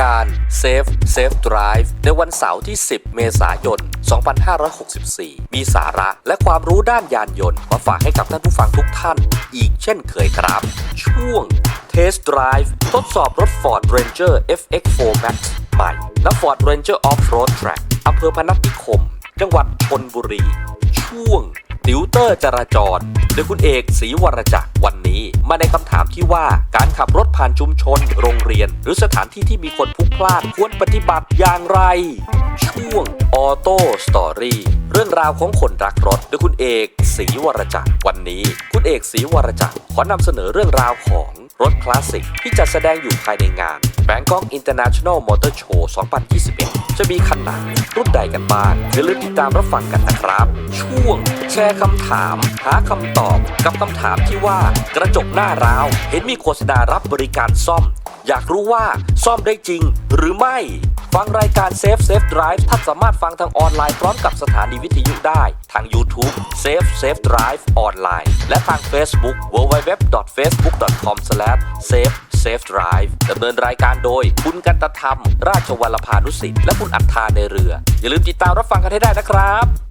การ Safe Safe Drive ในวันเสาร์ที่ 10 เมษายน 2564 มีสาระและความรู้ด้านยานยนต์มาฝากให้กับท่านผู้ฟังทุกท่าน อีกเช่นเคยครับ ช่วง Test Drive ทดสอบรถ Ford Ranger FX4 Max ใหม่และ Ford Ranger Off-Road Track อำเภอพนัสนิคม จังหวัดชนบุรี ช่วงติวเตอร์จราจรโดยคุณเอกศรีวรจักรวันนี้มาในคำถาม ที่ว่าการขับรถผ่านชุมชน โรงเรียน หรือสถานที่ที่มีคนพลุกพล่านควรปฏิบัติอย่างไร ช่วงออโต้สตอรี่เรื่องราวของคนรักรถโดยคุณเอกศรีวรจักรวันนี้ คุณเอกศรีวรจักรขอนำเสนอเรื่องราวของ รถคลาสสิกที่จัดแสดงอยู่ภายในงาน Bangkok International Motor Show 2021 จะมีคันไหนรุ่นใดกันบ้างอย่าลืมติดตามรับฟังกันนะครับ ช่วง แชร์คำถาม หาคำตอบ กับคำถามที่ว่า กระจกหน้าราว เห็นมีโฆษณารับบริการซ่อม อยากรู้ว่าซ่อมได้จริงหรือไม่ ฟังรายการ Safe Safe Drive ท่านสามารถฟังทางออนไลน์พร้อมกับสถานีวิทยุได้ ทาง YouTube Safe Safe Drive ออนไลน์และทาง Facebook www.facebook.com/safe Safe Drive ดำเนินรายการโดย คุณกันตธรรม ราชวัลพานุสิทธิ์และคุณอัฏฐาในเรือ อย่าลืมติดตามรับฟังกันให้ได้นะครับ